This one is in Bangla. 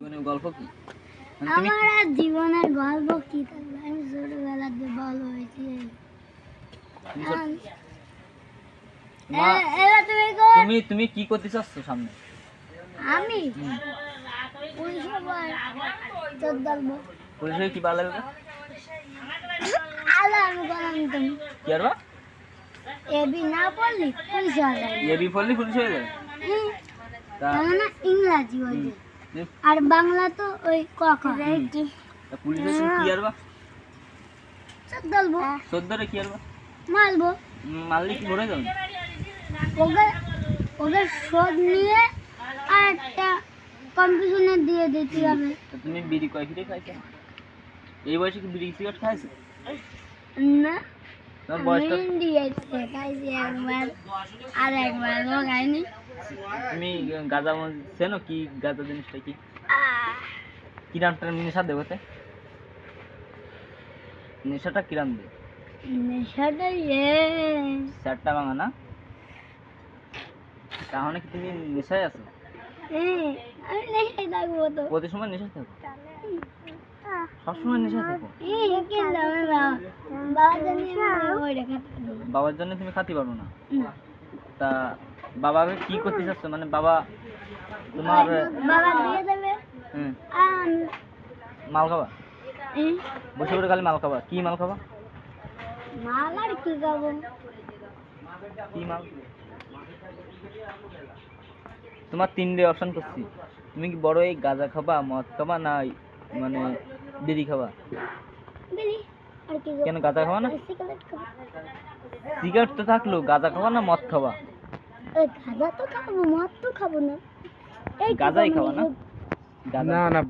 জীবনের গল্প কি? মানে আমার আর জীবনের গল্প কি? থাকবে আমি ছোটবেলাতে হয়েছি। তুমি এবার তুমি তুমি তুমি কি করতে চাচ্ছ সামনে? আমি? পুলিশে তোর পুলিশে কি ভালো লাগবে আলো আমি বললাম তুমি কি আর এবি না পড়লি পুলিশ হয়ে যাবে। এবি পড়লি পুলিশ হয়ে যাবে? হুম, তা তার মানে ইংরাজি। আর বাংলা তো ওই কক তা পুলিশে কি আর বা তোর কি আর বা মারলে কি ভরে যাবে? ওকে ওকে শোধ নিয়ে আর একটা কম্পিটিশনে দিয়ে দিতে হবে। তুমি বিড়ি কয় ফিটে খাইছো? এই বয়সে কি বিড়ি সিগারেট খাইছো? না তোমার বয়সটা আমি দিয়েছে খাইছি একবার আর একবার ও খাইনি। তুমি গাঁজা মজ- চেনো কি গাঁজা জিনিসটা কি? কিরাম নেশা দেবো তে? নেশাটা কিরাম দে? নেশাটা ইয়ে। চারটা ভাঙা না? তাহলে কি তুমি নেশায় আছো? আমি নেশাই থাকব তো। প্রতি সময় নেশায় থাকো? সবসময় নেশায় থাকো? এই, কিন্তু আমার বাবা। বাবার জন্য তুমি খাতে পারো না। তা বাবাকে কি করতে চাচ্ছ? মানে বাবা তোমার বাবা দিয়ে দেবে। হুম, মাল খাবা? এই, বসে বসে খালি মাল খাবা। কি মাল খাবা? মাল আর কি খাব? কি মাল? তোমার তিনটে অপশন করছি। তুমি কি বড় এই গাঁজা খাবা মদ খাবা না মানে বিড়ি খাবা? কেন গাঁজা খাবা না? সিগারেট তো থাকল গাঁজা খাবা না মদ খাবা? গাঁজা তো খাব মদ তো খাব না। এই গাঁজাই খাব না? না? না।